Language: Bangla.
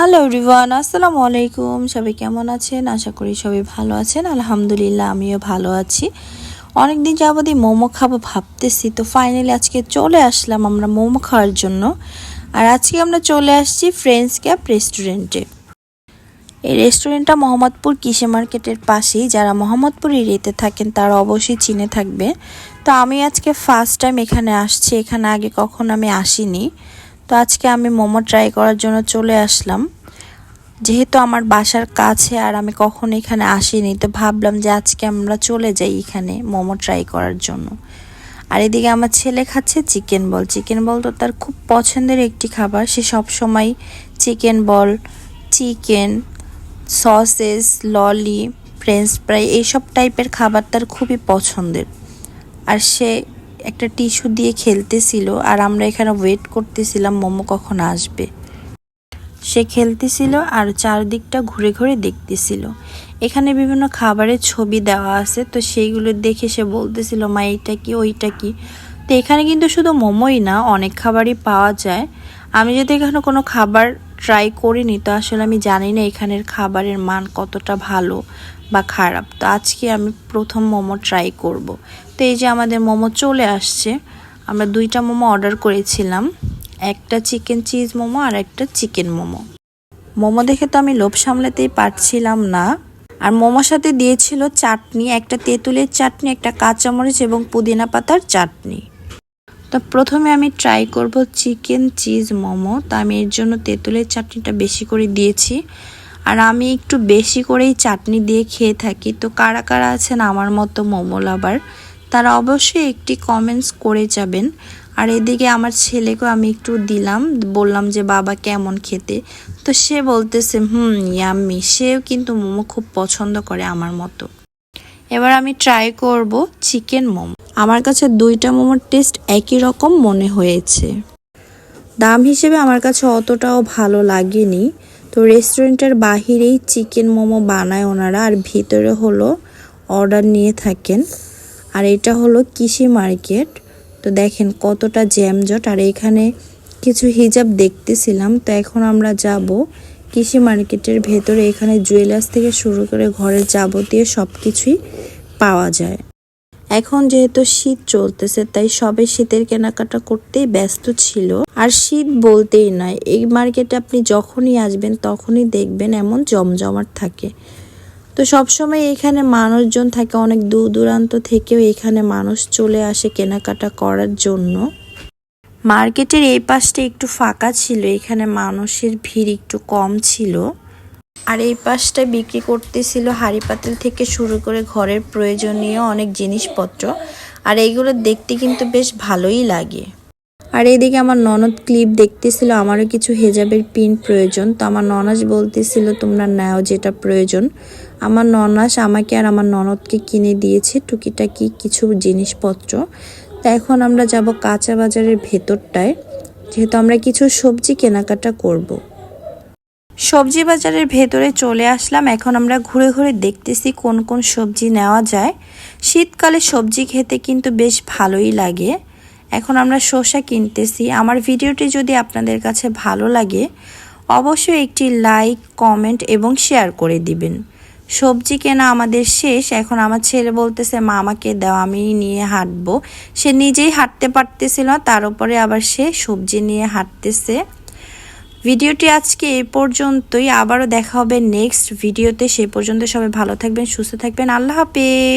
হ্যালো এভরিওয়ান আসসালামু আলাইকুম সবাই কেমন আছেন? আশা করি সবাই ভালো আছেন। আলহামদুলিল্লাহ, আমিও ভালো আছি। অনেকদিন যাবতই মোমো খাব ভাবতেছি। তো ফাইনালি আজকে চলে আসলাম আমরা মোমো খাওয়ার জন্য। আর আজকে আমরা চলে আসছি ফ্রেন্ডস ক্যাপ রেস্টুরেন্টে এই রেস্টুরেন্টটা মোহাম্মদপুর কৃষি মার্কেটের পাশেই। যারা মোহাম্মদপুর এরিয়াতে থাকেন, তারা অবশ্যই চিনে থাকবে তো আমি আজকে ফার্স্ট টাইম এখানে আসছি। এখানে আগে কখন আমি আসিনি। তো আজকে আমি মোমো ট্রাই করার জন্য চলে আসলাম। যেহেতু আমার বাসার কাছে আর আমি কখনো এখানে আসিনি, তো ভাবলাম যে আজকে আমরা চলে যাই এখানে মোমো ট্রাই করার জন্য। আর এদিকে আমার ছেলে খাচ্ছে চিকেন বল চিকেন বল তো তার খুব পছন্দের একটি খাবার। সে সব সময় chicken ball chicken sausages lolly French fry এইসব টাইপের খাবার তার খুবই পছন্দের। আর সে একটা টিস্যু দিয়ে খেলতেছিল আর আমরা এখানে ওয়েট করতেছিলাম মোমো কখন আসবে। সে খেলতেছিল আর চারদিকটা ঘুরে ঘুরে দেখতেছিল। এখানে বিভিন্ন খাবারের ছবি দেওয়া আছে, তো সেইগুলো দেখে সে বলতেছিল, মা, এইটা কি, ওইটা কি? তো এখানে কিন্তু শুধু মোমোই না, অনেক খাবারই পাওয়া যায়। আমি যদি এখানে কোনো খাবার ট্রাই করিনি, তো আসলে আমি জানি না এখানের খাবারের মান কতটা ভালো বা খারাপ। তো আজকে আমি প্রথম মোমো ট্রাই করব। তো এই যে আমাদের মোমো চলে আসছে, আমরা দুইটা মোমো অর্ডার করেছিলাম। একটা চিকেন চিজ মোমো আর একটা চিকেন মোমো। মোমো দেখে তো আমি লোভ সামলাতেই পারছিলাম না। আর মোমোর সাথে দিয়েছিল চাটনি, একটা তেঁতুলের চাটনি, একটা কাঁচামরিচ এবং পুদিনা পাতার চাটনি। তো প্রথমে আমি ট্রাই করব চিকেন চিজ মোমো। তো আমি এর জন্য তেঁতুলের চাটনিটা বেশি করে দিয়েছি। আর আমি একটু বেশি করেই চাটনি দিয়ে খেয়ে থাকি। তো কারা কারা আছেন আমার মতো মোমো লাভার, তারা অবশ্যই একটি কমেন্টস করে যাবেন। আর এদিকে আমার ছেলেকেও আমি একটু দিলাম। বললাম যে, বাবা, কেমন খেতে? তো সে বলতেছে, হুম ইয়াম্মি সেও কিন্তু মোমো খুব পছন্দ করে আমার মতো। এবার আমি ট্রাই করব চিকেন মোমো। আমার কাছে দুইটা মোমোর টেস্ট একই রকম মনে হয়েছে। দাম হিসেবে আমার কাছে অতটাও ভালো লাগেনি। তো রেস্টুরেন্টের বাহিরেই চিকেন মোমো বানায় ওনারা আর ভিতরে হলো অর্ডার নিয়ে থাকেন। আর এটা হলো কৃষি মার্কেট। তো দেখেন কতটা জ্যামজট। আর এখানে কিছু হিজাব দেখতেছিলাম। তো এখন আমরা যাব কৃষি মার্কেটের ভেতরে। এখানে জুয়েলার্স থেকে শুরু করে ঘরের যাবতীয় সব কিছুই পাওয়া যায়। এখন যেহেতু শীত চলতেছে, তাই সবে শীতের কেনাকাটা করতেই ব্যস্ত ছিল। আর শীত বলতেই নয়, এই মার্কেটে আপনি যখনই আসবেন, তখনই দেখবেন এমন জমজমাট থাকে। তো সবসময় এখানে মানুষজন থাকে, অনেক দূর দূরান্ত থেকেও এখানে মানুষ চলে আসে কেনাকাটা করার জন্য। মার্কেটের এই পাশটা একটু ফাঁকা ছিল, এখানে মানুষের ভিড় একটু কম ছিল। আর এই পাশটা বিক্রি করতেছিল হাড়ি পাতিল থেকে শুরু করে ঘরের প্রয়োজনীয় অনেক জিনিসপত্র। আর এইগুলো দেখতে কিন্তু বেশ ভালোই লাগে। আর এইদিকে আমার ননদ ক্লিপ দেখতেছিল, আমারও কিছু হেজাবের পিন প্রয়োজন। তো আমার ননাস বলতেছিল, তোমরা নাও যেটা প্রয়োজন। আমার ননাস আমাকে আর আমার ননদকে কিনে দিয়েছে টুকিটাকি কিছু জিনিসপত্র। তো এখন আমরা যাব কাঁচা বাজারের ভেতরটায়, যেহেতু আমরা কিছু সবজি কেনাকাটা করব। সবজি বাজারের ভেতরে চলে আসলাম। এখন আমরা ঘুরে ঘুরে দেখতেছি কোন কোন সবজি নেওয়া যায়। শীতকালে সবজি খেতে কিন্তু বেশ ভালোই লাগে। এখন আমরা শসা কিনতেছি। আমার ভিডিওটি যদি আপনাদের কাছে ভালো লাগে, অবশ্যই একটি লাইক, কমেন্ট এবং শেয়ার করে দিবেন। সবজি কেনা আমাদের শেষ। এখন আমার ছেলে বলতেছে, মা, আমাকে দাও, আমি নিয়ে হাঁটবো। সে নিজেই হাঁটতে পারতেছিল তার উপরে আবার সে সবজি নিয়ে হাঁটতেছে। ভিডিওটি আজকে এ পর্যন্তই। আবারও দেখা হবে নেক্সট ভিডিওতে সে পর্যন্ত সবাই ভালো থাকবেন, সুস্থ থাকবেন। আল্লাহ হাফেজ।